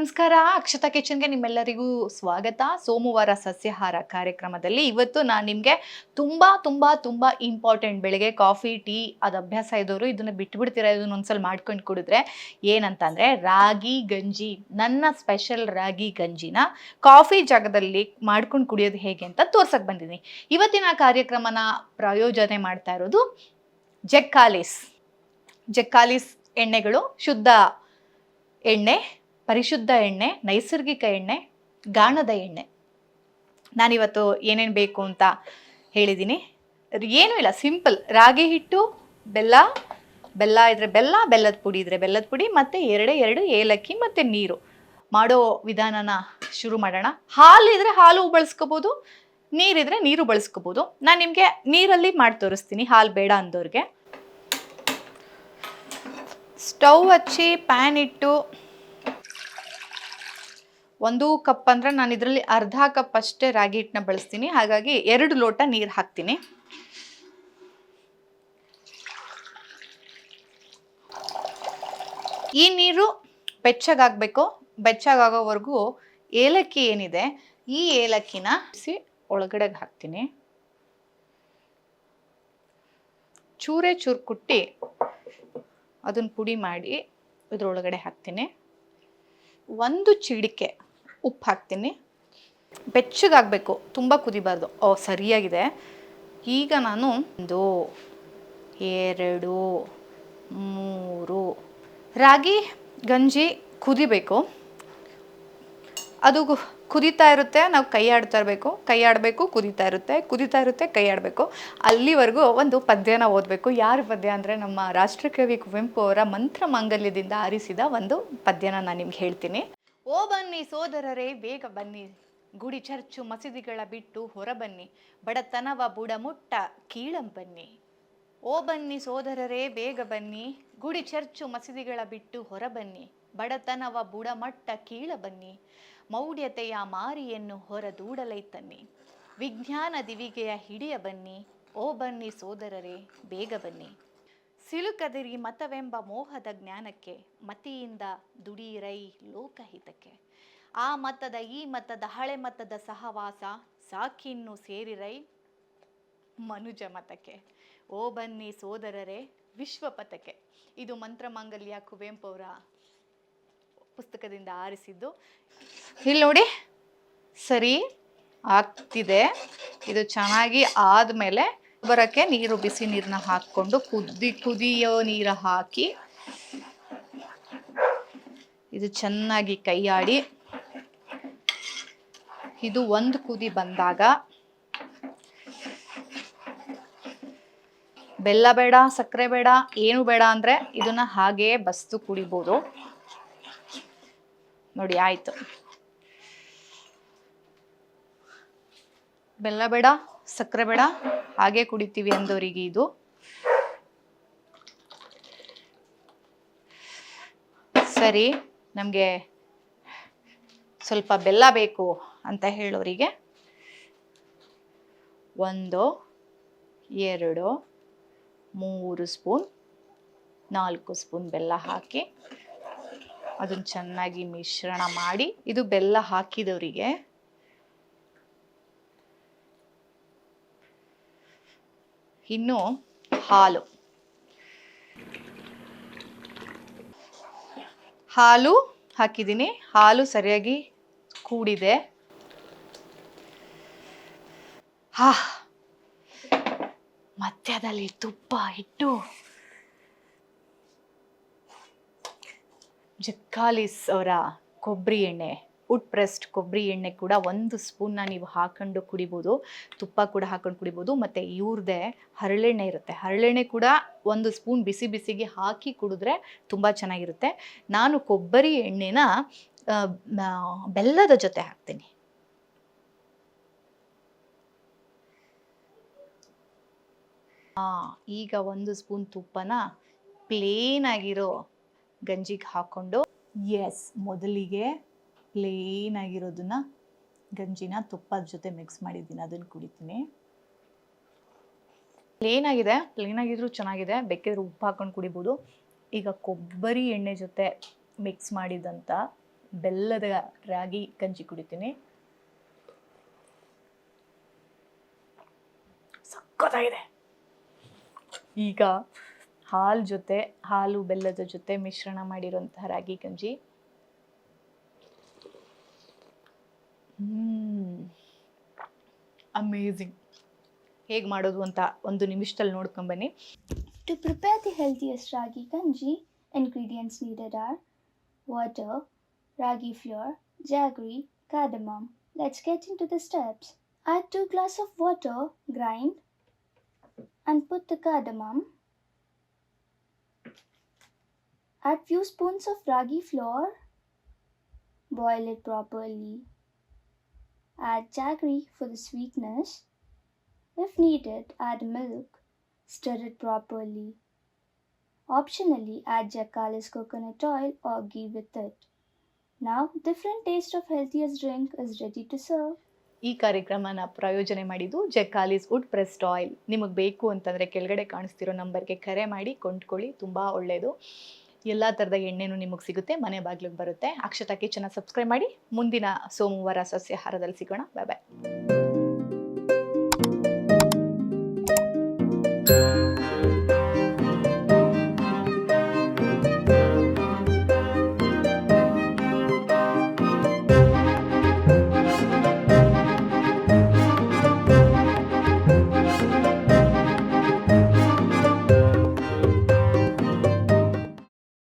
ನಮಸ್ಕಾರ. ಅಕ್ಷತಾ ಕಿಚನ್ಗೆ ನಿಮ್ಮೆಲ್ಲರಿಗೂ ಸ್ವಾಗತ. ಸೋಮವಾರ ಸಸ್ಯಾಹಾರ ಕಾರ್ಯಕ್ರಮದಲ್ಲಿ ಇವತ್ತು ನಾನು ನಿಮಗೆ ತುಂಬ ತುಂಬ ತುಂಬ ಇಂಪಾರ್ಟೆಂಟ್ ಬೆಳಗ್ಗೆ ಕಾಫಿ, ಟೀ ಅದು ಅಭ್ಯಾಸ ಇದ್ದವರು ಇದನ್ನು ಬಿಟ್ಬಿಡ್ತೀರಾ ಇದನ್ನ ಒಂದ್ಸಲ ಮಾಡ್ಕೊಂಡು ಕುಡಿದ್ರೆ ಏನಂತಂದರೆ ರಾಗಿ, ಗಂಜಿ, ನನ್ನ ಸ್ಪೆಷಲ್ ರಾಗಿ, ಗಂಜಿನ ಕಾಫಿ ಜಾಗದಲ್ಲಿ ಮಾಡ್ಕೊಂಡು ಕುಡಿಯೋದು ಹೇಗೆ ಅಂತ ತೋರ್ಸಕ್ಕೆ ಬಂದಿದ್ದೀನಿ ಇವತ್ತಿನ ಕಾರ್ಯಕ್ರಮನ ಪ್ರಾಯೋಜನೆ ಮಾಡ್ತಾ ಇರೋದು ಜೆಕ್ಕಾಲಿಸ್. ಜೆಕ್ಕಾಲಿಸ್ ಎಣ್ಣೆಗಳು, ಶುದ್ಧ ಎಣ್ಣೆ ಪರಿಶುದ್ಧ ಎಣ್ಣೆ, ನೈಸರ್ಗಿಕ ಎಣ್ಣೆ, ಗಾಣದ ಎಣ್ಣೆ. ನಾನಿವತ್ತು ಏನೇನು ಬೇಕು ಅಂತ ಹೇಳಿದ್ದೀನಿ ಏನೂ ಇಲ್ಲ, ಸಿಂಪಲ್. ರಾಗಿ ಹಿಟ್ಟು, ಬೆಲ್ಲ ಬೆಲ್ಲ ಇದ್ರೆ ಬೆಲ್ಲ, ಬೆಲ್ಲದ ಪುಡಿ ಇದ್ರೆ ಬೆಲ್ಲದ ಪುಡಿ, ಮತ್ತು ಎರಡೇ ಎರಡು ಏಲಕ್ಕಿ, ಮತ್ತು ನೀರು. ಮಾಡೋ ವಿಧಾನನ ಶುರು ಮಾಡೋಣ. ಹಾಲು ಇದ್ರೆ ಹಾಲು ಬಳಸ್ಕೋಬೋದು ನೀರಿದ್ರೆ ನೀರು ಬಳಸ್ಕೋಬೋದು. ನಾನು ನಿಮಗೆ ನೀರಲ್ಲಿ ಮಾಡಿ ತೋರಿಸ್ತೀನಿ, ಹಾಲು ಬೇಡ ಅಂದವ್ರಿಗೆ ಸ್ಟವ್ ಹಚ್ಚಿ, ಪ್ಯಾನ್ ಇಟ್ಟು ಒಂದು ಕಪ್ ಅಂದರೆ ನಾನು ಇದರಲ್ಲಿ ಅರ್ಧ ಕಪ್ ಅಷ್ಟೇ ರಾಗಿ ಹಿಟ್ಟನ್ನ ಬಳಸ್ತೀನಿ. ಹಾಗಾಗಿ ಎರಡು ಲೋಟ ನೀರು ಹಾಕ್ತೀನಿ. ಈ ನೀರು ಬೆಚ್ಚಗಾಗಬೇಕು. ಬೆಚ್ಚಗಾಗೋವರೆಗೂ ಏಲಕ್ಕಿ ಏನಿದೆ, ಈ ಏಲಕ್ಕಿನ ಸಿ ಒಳಗಡೆಗೆ ಹಾಕ್ತೀನಿ. ಚೂರೇ ಚೂರು ಕುಟ್ಟಿ ಅದನ್ನು ಪುಡಿ ಮಾಡಿ ಇದರೊಳಗಡೆ ಹಾಕ್ತೀನಿ. ಒಂದು ಚಿಟಿಕೆ ಉಪ್ಪು ಹಾಕ್ತೀನಿ. ಬೆಚ್ಚಗಾಗಬೇಕು. ತುಂಬ ಕುದಿಬಾರ್ದು. ಓ, ಸರಿಯಾಗಿದೆ. ಈಗ ನಾನು ಒಂದು, ಎರಡು, ಮೂರು ರಾಗಿ, ಗಂಜಿ ಕುದಿಬೇಕು. ಅದು ಕುದೀತಾ ಇರುತ್ತೆ. ನಾವು ಕೈ ಆಡ್ತಾ ಇರಬೇಕು. ಕೈ ಆಡಬೇಕು ಕುದೀತಾ ಇರುತ್ತೆ. ಕುದೀತಾ ಇರುತ್ತೆ ಕೈ ಆಡಬೇಕು ಅಲ್ಲಿವರೆಗೂ ಒಂದು ಪದ್ಯನ ಓದಬೇಕು. ಯಾರ ಪದ್ಯ ಅಂದರೆ ನಮ್ಮ ರಾಷ್ಟ್ರಕವಿ ಕುವೆಂಪು ಅವರ ಮಂತ್ರ ಮಾಂಗಲ್ಯದಿಂದ ಆರಿಸಿದ ಒಂದು ಪದ್ಯನ ನಾನು ನಿಮ್ಗೆ ಹೇಳ್ತೀನಿ. ಓ ಬನ್ನಿ ಸೋದರರೇ, ಬೇಗ ಬನ್ನಿ. ಗುಡಿ ಚರ್ಚು ಮಸೀದಿಗಳ ಬಿಟ್ಟು ಹೊರ ಬನ್ನಿ ಬಡತನವ ಬುಡಮುಟ್ಟ ಕೀಳಂ ಬನ್ನಿ. ಓ ಬನ್ನಿ ಸೋದರರೇ, ಬೇಗ ಬನ್ನಿ. ಗುಡಿ ಚರ್ಚು ಮಸೀದಿಗಳ ಬಿಟ್ಟು ಹೊರ ಬನ್ನಿ ಬಡತನವ ಬುಡಮಟ್ಟ ಕೀಳ ಬನ್ನಿ. ಮೌಢ್ಯತೆಯ ಮಾರಿಯನ್ನು ಹೊರದೂಡಲೈ ತನ್ನಿ. ವಿಜ್ಞಾನ ದಿವಿಗೆಯ ಹಿಡಿಯ ಬನ್ನಿ. ಓ ಬನ್ನಿ ಸೋದರರೇ, ಬೇಗ ಬನ್ನಿ. ಸಿಲುಕದಿರಿ ಮತವೆಂಬ ಮೋಹದ ಜ್ಞಾನಕ್ಕೆ, ಮತಿಯಿಂದ ದುಡಿಯಿರೈ ಲೋಕಹಿತಕ್ಕೆ. ಆ ಮತದ, ಈ ಮತದ, ಹಳೆ ಮತದ ಸಹವಾಸ ಸಾಕಿನ್ನು ಸೇರಿರೈ ಮನುಜ ಮತಕ್ಕೆ. ಓ ಬನ್ನಿ ಸೋದರರೇ, ವಿಶ್ವಪಥಕ್ಕೆ. ಇದು ಮಂತ್ರಮಾಂಗಲ್ಯ ಕುವೆಂಪು ಅವರ ಪುಸ್ತಕದಿಂದ ಆರಿಸಿದ್ದು. ಇಲ್ಲಿ ನೋಡಿ, ಸರಿ ಆಗ್ತಿದೆ. ಇದು ಚೆನ್ನಾಗಿ ಆದಮೇಲೆ ಬರೋಕ್ಕೆ ನೀರು ಬಿಸಿ ನೀರನ್ನ ಹಾಕ್ಕೊಂಡು ಕುದಿ, ಕುದಿಯೋ ನೀರು ಹಾಕಿ ಇದು ಚೆನ್ನಾಗಿ ಕೈಯಾಡಿ. ಇದು ಒಂದು ಕುದಿ ಬಂದಾಗ ಬೆಲ್ಲ ಬೇಡ, ಸಕ್ಕರೆ ಬೇಡ, ಏನು ಬೇಡ ಅಂದರೆ ಇದನ್ನ ಹಾಗೇ ಬಸ್ತು ಕುಡಿಬೋದು. ನೋಡಿ, ಆಯ್ತು. ಬೆಲ್ಲ ಬೇಡ ಸಕ್ಕರೆ ಬೇಡ, ಹಾಗೆ ಕುಡಿತೀವಿ ಅಂದವರಿಗೆ ಇದು. ಸರಿ, ನಮಗೆ ಸ್ವಲ್ಪ ಬೆಲ್ಲ ಬೇಕು ಅಂತ ಹೇಳೋರಿಗೆ. ಒಂದು, ಎರಡು, ಮೂರು ಸ್ಪೂನ್, ನಾಲ್ಕು ಸ್ಪೂನ್ ಬೆಲ್ಲ ಹಾಕಿ ಅದನ್ನು ಚೆನ್ನಾಗಿ ಮಿಶ್ರಣ ಮಾಡಿ, ಇದು ಬೆಲ್ಲ ಹಾಕಿದವರಿಗೆ. ಇನ್ನು ಹಾಲು. ಹಾಲು ಹಾಕಿದ್ದೀನಿ. ಹಾಲು ಸರಿಯಾಗಿ ಕೂಡಿದೆ. ಹಾ. ಮಧ್ಯದಲ್ಲಿ ತುಪ್ಪ ಇಟ್ಟು ಜಕ್ಕಾಲಿಸ್ ಅವರ ಕೊಬ್ಬರಿ ಎಣ್ಣೆ. ಉಡ್ ಪ್ರೆಸ್ಡ್ ಕೊಬ್ಬರಿ ಎಣ್ಣೆ ಕೂಡ ಒಂದು ಸ್ಪೂನ್ನ ನೀವು ಹಾಕೊಂಡು ಕುಡಿಬೋದು, ತುಪ್ಪ ಕೂಡ ಹಾಕೊಂಡು ಕುಡಿಬೋದು, ಮತ್ತು ಇವ್ರದ್ದೇ ಹರಳೆಣ್ಣೆ ಇರುತ್ತೆ. ಹರಳೆಣ್ಣೆ ಕೂಡ ಒಂದು ಸ್ಪೂನ್ ಬಿಸಿ ಬಿಸಿಗೆ ಹಾಕಿ ಕುಡಿದ್ರೆ ತುಂಬ ಚೆನ್ನಾಗಿರುತ್ತೆ. ನಾನು ಕೊಬ್ಬರಿ ಎಣ್ಣೆನ ಬೆಲ್ಲದ ಜೊತೆ ಹಾಕ್ತೀನಿ. ಈಗ ಒಂದು ಸ್ಪೂನ್ ತುಪ್ಪನ ಪ್ಲೇನ್ ಆಗಿರೋ ಗಂಜಿಗೆ ಹಾಕ್ಕೊಂಡು ಎಸ್ ಮೊದಲಿಗೆ ಪ್ಲೇನ್ ಆಗಿರೋದನ್ನ ಗಂಜಿನ ತುಪ್ಪದ ಜೊತೆ ಮಿಕ್ಸ್ ಮಾಡಿದ್ದೀನಿ, ಅದನ್ನು ಕುಡಿತೀನಿ. ಪ್ಲೇನ್ ಆಗಿದೆ ಪ್ಲೇನ್ ಆಗಿದ್ರು ಚೆನ್ನಾಗಿದೆ, ಬೇಕಿದ್ರೆ ಉಪ್ಪು ಹಾಕೊಂಡು ಕುಡಿಬೋದು. ಈಗ ಕೊಬ್ಬರಿ ಎಣ್ಣೆ ಜೊತೆ ಮಿಕ್ಸ್ ಮಾಡಿದಂಥ ಬೆಲ್ಲದ ರಾಗಿ ಗಂಜಿ ಕುಡಿತೀನಿ. ಸಕ್ಕತ್ತಾಗಿದೆ ಈಗ ಹಾಲು ಜೊತೆ, ಹಾಲು, ಬೆಲ್ಲದ ಜೊತೆ ಮಿಶ್ರಣ ಮಾಡಿರುವಂತಹ ರಾಗಿ ಗಂಜಿ. ಅಮೇಝಿಂಗ್ ಹೇಗೆ ಮಾಡೋದು ಅಂತ ಒಂದು ನಿಮಿಷದಲ್ಲಿ ನೋಡ್ಕೊಂಬನ್ನಿ To prepare the healthiest ragi kanji, ingredients needed are water, ragi flour, jaggery, cardamom. Let's get into the steps. Add 2 glass of water, grind and put the cardamom. Add few spoons of ragi flour. Boil it properly. Add jaggery for the sweetness. If needed, add milk. Stir it properly. Optionally, add jacalis coconut oil or ghee with it. Now, different taste of healthiest drink is ready to serve. ಈ ಕಾರ್ಯಕ್ರಮನ ಪ್ರಾಯೋಜನೆ ಮಾಡಿದ್ದು ಜೆಕಾಲಿಸ್ wood pressed oil ನಿಮಗೆ ಬೇಕು ಅಂತಂದರೆ ಕೆಳಗಡೆ ಕಾಣಿಸ್ತಿರೋ ನಂಬರ್ಗೆ ಕರೆ ಮಾಡಿ ಕೊಂಡ್ಕೊಳ್ಳಿ ತುಂಬ ಒಳ್ಳೆಯದು ಎಲ್ಲ ಥರದ ಎಣ್ಣೆನೂ ನಿಮಗೆ ಸಿಗುತ್ತೆ, ಮನೆ ಬಾಗಿಲಿಗೆ ಬರುತ್ತೆ. ಅಕ್ಷತಾ ಕಿಚನ ಸಬ್ಸ್ಕ್ರೈಬ್ ಮಾಡಿ, ಮುಂದಿನ ಸೋಮವಾರ ಸಸ್ಯಾಹಾರದಲ್ಲಿ ಸಿಗೋಣ. ಬಾಯ್ ಬಾಯ್